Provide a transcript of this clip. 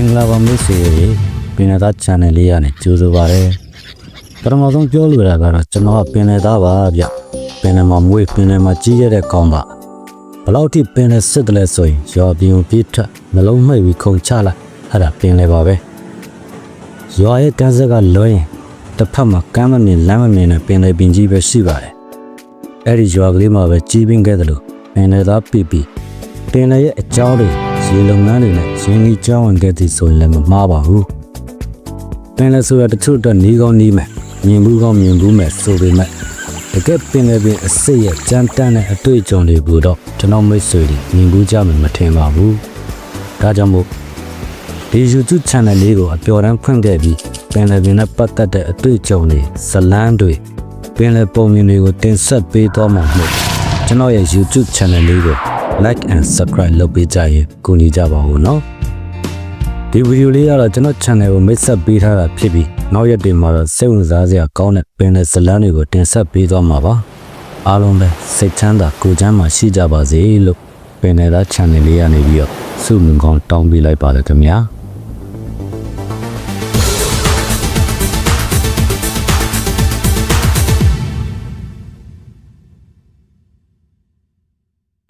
င်္ဂလာပါမိတ်ဆွေတွေပင်လယ်သား channel လေးရနေကြိုဆိုပါရစေပထမဆုံးပြောလိုတာကတော့ကျွန်တော်ကပင်လယ်သားပါဗျပင်လယ်မှာမွေးပင်လယ်မှာကြီးရတဲ့ကောင်းပါဘယ်လောက်ထိပင်လယ်စစ်တယ်လဲဆိုရင်ရွာပြင်ကိုပြေးထွက်နှလုံးမှိတ်ပြီးခုန်ချလိုက်အဲ့ဒါပင်လယ်ပါပဲရွာရဲ့ကန်းစက်ကလွှဲရင်တစ်ဖက်မှာကမ်းမမြင်လမ်းမမြင်တဲ့ပင်လယ်ပင်ကြီးပဲရှိပါတယ်အဲ့ဒီရွာကလေးမှာပဲကြီးပင်ခဲ့တယ်လို့ပင်လယ်သားပြပြပင်လယ်ရဲ့အကြောင်းတွေ ရေလုံငန်းတွေနဲ့ရင်းနှီးကြောင်းဝင်ခဲ့သည်ဆိုရင်လည်းမမှားပါဘူးပင်လယ်ဆိုတာတချို့အတွက်နီးကောင်းနီးမယ်မြင်ဘူးကောင်းမြင်ဘူးမယ်ဆိုပေမဲ့တကယ်ပင်လယ်ပင်အစစ်ရဲ့ကြမ်းတမ်းတဲ့အတွေ့အကြုံတွေကိုတော့ကျွန်တော်မိတ်ဆွေတွေမြင်ဘူးကြမယ်မထင်ပါဘူးဒါကြောင့်မို့ဒီ YouTube channel လေးကိုအပျော်တမ်းဖွင့်ခဲ့ပြီးပင်လယ်ပင်နဲ့ပတ်သက်တဲ့အတွေ့အကြုံတွေဇတ်လန်းတွေပင်လယ်ပုံမြင်တွေကိုတင်ဆက်ပေးတော့မှာမို့ကျွန်တော်ရဲ့ YouTube channel လေးကို like and subscribe လုပ်ပေးကြရင်ကူညီကြပါဦးနော်ဒီဗီဒီယိုလေးကတော့ကျွန်တော် channel ကိုမိတ်ဆက်ပေးထားတာဖြစ်ပြီးနောက်ရက်တွေမှာတော့စိတ်ဝင်စားစရာကောင်းတဲ့ပင်လယ်ဇတ်လန်းတွေကိုတင်ဆက်ပေးသွားမှာပါအားလုံးပဲစိတ်ချမ်းသာကိုယ်ချမ်းသာရှိကြပါစေလို့ပင်လယ်သား channel လေးကနေပြီးတော့ဆုမွန်ကောင်းတောင်းပေးလိုက်ပါတယ်ခင်ဗျာ